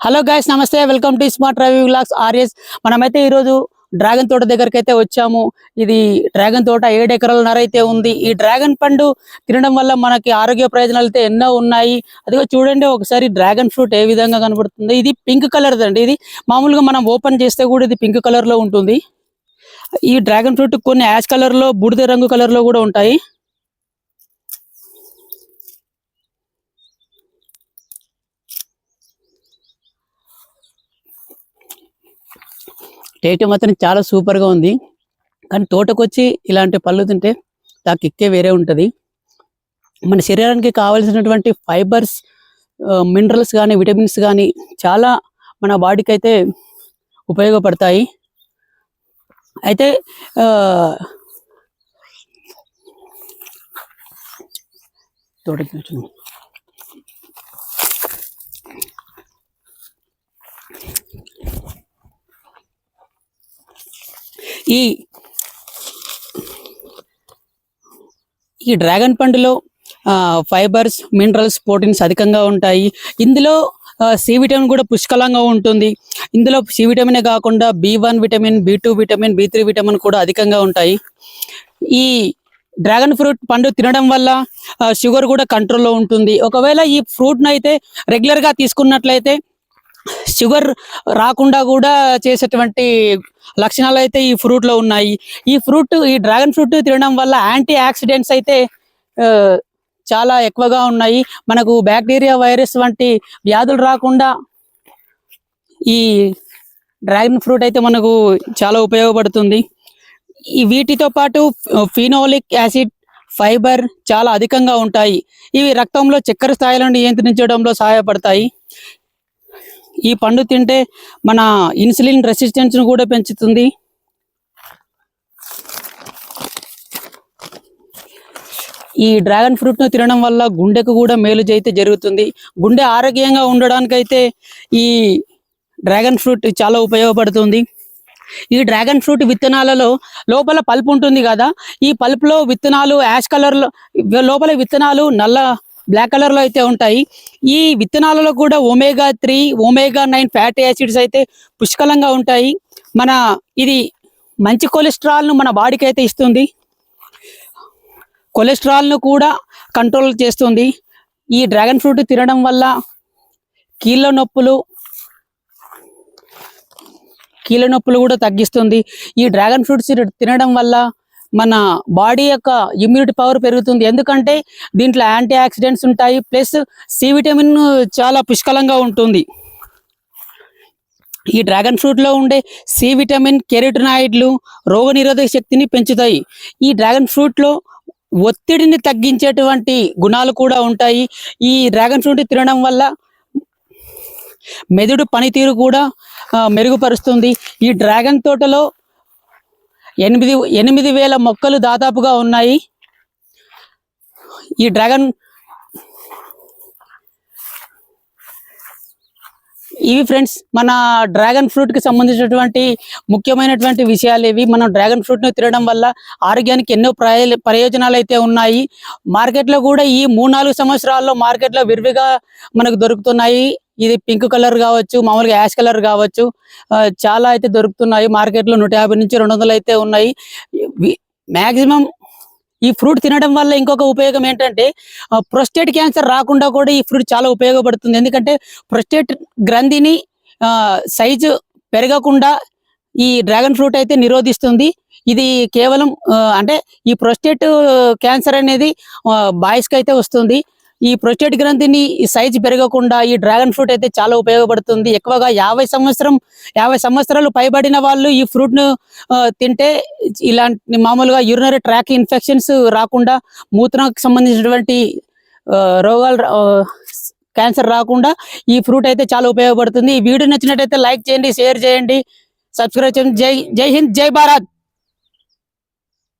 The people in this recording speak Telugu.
హలో గాయస్ నమస్తే. Welcome to smart Ravi vlogs RS మనమైతే ఈరోజు డ్రాగన్ తోట దగ్గరికి అయితే వచ్చాము. ఇది డ్రాగన్ తోట ఏడు ఎకరాలన్నర అయితే ఉంది. ఈ డ్రాగన్ పండు తినడం వల్ల మనకి ఆరోగ్య ప్రయోజనాలు అయితే ఎన్నో ఉన్నాయి. అదిగో చూడండి ఒకసారి డ్రాగన్ ఫ్రూట్ ఏ విధంగా కనబడుతుంది. ఇది పింక్ కలర్ అండి. ఇది మామూలుగా మనం ఓపెన్ చేస్తే కూడా ఇది పింక్ కలర్లో ఉంటుంది. ఈ డ్రాగన్ ఫ్రూట్ కొన్ని యాష్ కలర్లో బూడిద రంగు కలర్లో కూడా ఉంటాయి. టేస్ట్ మాత్రం చాలా సూపర్గా ఉంది. కానీ తోటకొచ్చి ఇలాంటి పళ్ళు తింటే ఆ కిక్కే వేరే ఉంటుంది. మన శరీరానికి కావాల్సినటువంటి ఫైబర్స్ మినరల్స్ కానీ విటమిన్స్ కానీ చాలా మన బాడీకి అయితే ఉపయోగపడతాయి. అయితే తోటకి వచ్చినాం. ఈ ఈ డ్రాగన్ పండులో ఫైబర్స్ మినరల్స్ ప్రోటీన్స్ అధికంగా ఉంటాయి. ఇందులో సి విటమిన్ కూడా పుష్కలంగా ఉంటుంది. ఇందులో సి విటమినే కాకుండా B one vitamin B two vitamin B three vitamin కూడా అధికంగా ఉంటాయి. ఈ డ్రాగన్ ఫ్రూట్ పండు తినడం వల్ల షుగర్ కూడా కంట్రోల్లో ఉంటుంది. ఒకవేళ ఈ ఫ్రూట్ను అయితే రెగ్యులర్గా తీసుకున్నట్లయితే షుగర్ రాకుండా కూడా చేసేటువంటి లక్షణాలు అయితే ఈ ఫ్రూట్లో ఉన్నాయి. ఈ ఫ్రూట్ ఈ డ్రాగన్ ఫ్రూట్ తినడం వల్ల యాంటీ ఆక్సిడెంట్స్ అయితే చాలా ఎక్కువగా ఉన్నాయి. మనకు బ్యాక్టీరియా వైరస్ వంటి వ్యాధులు రాకుండా ఈ డ్రాగన్ ఫ్రూట్ అయితే మనకు చాలా ఉపయోగపడుతుంది. ఈ వీటితో పాటు ఫినోలిక్ యాసిడ్ ఫైబర్ చాలా అధికంగా ఉంటాయి. ఇవి రక్తంలో చక్కెర స్థాయిలను నియంత్రించడంలో సహాయపడతాయి. ఈ పండు తింటే మన ఇన్సులిన్ రెసిస్టెన్స్ను కూడా పెంచుతుంది. ఈ డ్రాగన్ ఫ్రూట్ను తినడం వల్ల గుండెకు కూడా మేలు అయితే జరుగుతుంది. గుండె ఆరోగ్యంగా ఉండడానికైతే ఈ డ్రాగన్ ఫ్రూట్ చాలా ఉపయోగపడుతుంది. ఈ డ్రాగన్ ఫ్రూట్ విత్తనాలలో లోపల పల్ప్ ఉంటుంది కదా ఈ పల్పులో విత్తనాలు యాష్ కలర్లో లోపల విత్తనాలు నల్ల బ్లాక్ కలర్లో అయితే ఉంటాయి. ఈ విత్తనాలలో కూడా omega three omega nine fatty acids అయితే పుష్కలంగా ఉంటాయి. మన ఇది మంచి కొలెస్ట్రాల్ను మన బాడీకి అయితే ఇస్తుంది. కొలెస్ట్రాల్ను కూడా కంట్రోల్ చేస్తుంది. ఈ డ్రాగన్ ఫ్రూట్ తినడం వల్ల కీళ్ళ నొప్పులు కీళ్ళ నొప్పులు కూడా తగ్గిస్తుంది. ఈ డ్రాగన్ ఫ్రూట్స్ తినడం వల్ల మన బాడీ యొక్క ఇమ్యూనిటీ పవర్ పెరుగుతుంది. ఎందుకంటే దీంట్లో యాంటీ ఆక్సిడెంట్స్ ఉంటాయి ప్లస్ సి విటమిన్ చాలా పుష్కలంగా ఉంటుంది. ఈ డ్రాగన్ ఫ్రూట్లో ఉండే సి విటమిన్ కెరటినాయిడ్లు రోగనిరోధక శక్తిని పెంచుతాయి. ఈ డ్రాగన్ ఫ్రూట్లో ఒత్తిడిని తగ్గించేటువంటి గుణాలు కూడా ఉంటాయి. ఈ డ్రాగన్ ఫ్రూట్ తినడం వల్ల మెదడు పనితీరు కూడా మెరుగుపరుస్తుంది. ఈ డ్రాగన్ తోటలో ఎనిమిది ఎనిమిది వేల మొక్కలు దాదాపుగా ఉన్నాయి. ఈ డ్రాగన్ ఇవి ఫ్రెండ్స్ మన డ్రాగన్ ఫ్రూట్కి సంబంధించినటువంటి ముఖ్యమైనటువంటి విషయాలు ఇవి. మనం డ్రాగన్ ఫ్రూట్ను తినడం వల్ల ఆరోగ్యానికి ఎన్నో ప్రయోజనాలు అయితే ఉన్నాయి. మార్కెట్లో కూడా ఈ మూడు నాలుగు సంవత్సరాల్లో మార్కెట్లో విరివిగా మనకు దొరుకుతున్నాయి. ఇది పింక్ కలర్ కావచ్చు మామూలుగా యాష్ కలర్ కావచ్చు. చాలా అయితే దొరుకుతున్నాయి. మార్కెట్లో నూట యాభై నుంచి రెండు వందలు అయితే ఉన్నాయి. మాక్సిమం ఈ ఫ్రూట్ తినడం వల్ల ఇంకొక ఉపయోగం ఏంటంటే ప్రొస్టేట్ క్యాన్సర్ రాకుండా కూడా ఈ ఫ్రూట్ చాలా ఉపయోగపడుతుంది. ఎందుకంటే ప్రొస్టేట్ గ్రంథిని సైజు పెరగకుండా ఈ డ్రాగన్ ఫ్రూట్ అయితే నిరోధిస్తుంది. ఇది కేవలం అంటే ఈ ప్రొస్టేట్ క్యాన్సర్ అనేది బాయ్స్కి అయితే వస్తుంది. ఈ ప్రొస్టేట్ గ్రంథిని సైజు పెరగకుండా ఈ డ్రాగన్ ఫ్రూట్ అయితే చాలా ఉపయోగపడుతుంది. ఎక్కువగా యాభై సంవత్సరం యాభై సంవత్సరాలు పైబడిన వాళ్ళు ఈ ఫ్రూట్ను ఆ, తింటే ఇలాంటి మామూలుగా యూరినరీ ట్రాక్ ఇన్ఫెక్షన్స్ రాకుండా మూత్రంకి సంబంధించినటువంటి ఆ, రోగాలు క్యాన్సర్ రాకుండా ఈ ఫ్రూట్ అయితే చాలా ఉపయోగపడుతుంది. ఈ వీడియో నచ్చినట్టయితే లైక్ చేయండి షేర్ చేయండి. సబ్స్క్రైబ్ చేయండి. జై జై హింద్ జై భారత్.